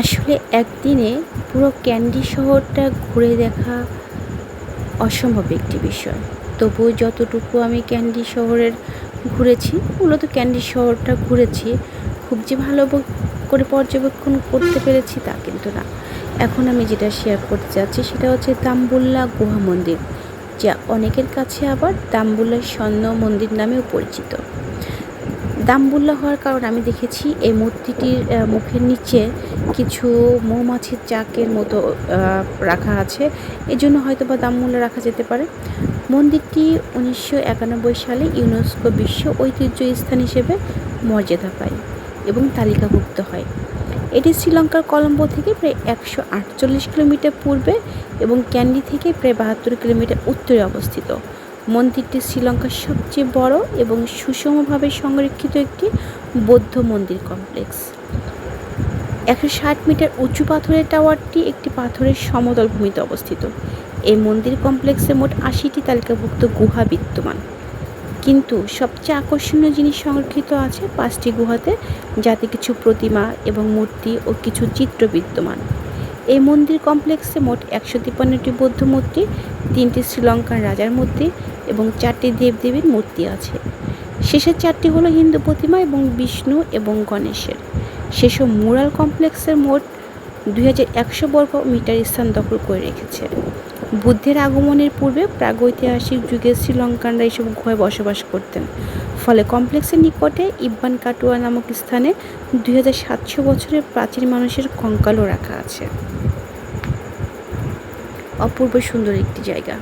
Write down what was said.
আসলে একদিনে পুরো ক্যান্ডি শহরটা ঘুরে দেখা অসম্ভব একটি বিষয়। তবুও যতটুকু আমি ক্যান্ডি শহরের ঘুরেছি, মূলত ক্যান্ডি শহরটা ঘুরেছি, খুব যে ভালো করে পর্যবেক্ষণ করতে পেরেছি তা কিন্তু না। এখন আমি যেটা শেয়ার করতে যাচ্ছি সেটা হচ্ছে তাম্বুল্লা গুহা মন্দির, যা অনেকের কাছে আবার তাম্বুল্লা স্বর্ণ মন্দির নামেও পরিচিত। দামবুল্লা হওয়ার কারণ আমি দেখেছি এই মূর্তিটির মুখের নিচে কিছু মৌমাছির চাকের মতো রাখা আছে। এই জন্য হয়তো বা দামবুল্লা রাখা যেতে পারে। মন্দিরটি উনিশশো একানব্বই সালে ইউনেস্কো বিশ্ব ঐতিহ্য স্থান হিসেবে মর্যাদা পায় এবং তালিকাভুক্ত হয়। এটি শ্রীলঙ্কার কলম্বো থেকে প্রায় একশো আটচল্লিশ কিলোমিটার পূর্বে এবং ক্যান্ডি থেকে প্রায় বাহাত্তর কিলোমিটার উত্তরে অবস্থিত। মন্দিরটি শ্রীলঙ্কার সবচেয়ে বড় এবং সুষমভাবে সংরক্ষিত একটি বৌদ্ধ মন্দির কমপ্লেক্স। একশো ষাট মিটার উঁচু পাথরের টাওয়ারটি একটি পাথরের সমতল ভূমিতে অবস্থিত। এই মন্দির কমপ্লেক্সে মোট আশিটি তালিকাভুক্ত গুহা বিদ্যমান। কিন্তু সবচেয়ে আকর্ষণীয় জিনিস সংরক্ষিত আছে পাঁচটি গুহাতে, যাতে কিছু প্রতিমা এবং মূর্তি ও কিছু চিত্র বিদ্যমান। এই মন্দির কমপ্লেক্সে মোট একশো তিপ্পান্নটি বৌদ্ধ মূর্তি, তিনটি শ্রীলঙ্কার রাজার মূর্তি এবং চারটি দেবদেবীর মূর্তি আছে। শেষের চারটি হলো হিন্দু প্রতিমা এবং বিষ্ণু এবং গণেশের। সেসব মুরাল কমপ্লেক্সের মোট দুই হাজার একশো বর্গ মিটার স্থান দখল করে রেখেছে। বুদ্ধের আগমনের পূর্বে প্রাগৈতিহাসিক যুগে শ্রীলঙ্কানরা এইসব গুহায় বসবাস করতেন। ফলে কমপ্লেক্সের নিকটে ইব্বান কাটুয়া নামক স্থানে দুই হাজার সাতশো বছরের প্রাচীন মানুষের কঙ্কালও রাখা আছে। অপূর্ব সুন্দর একটি জায়গা।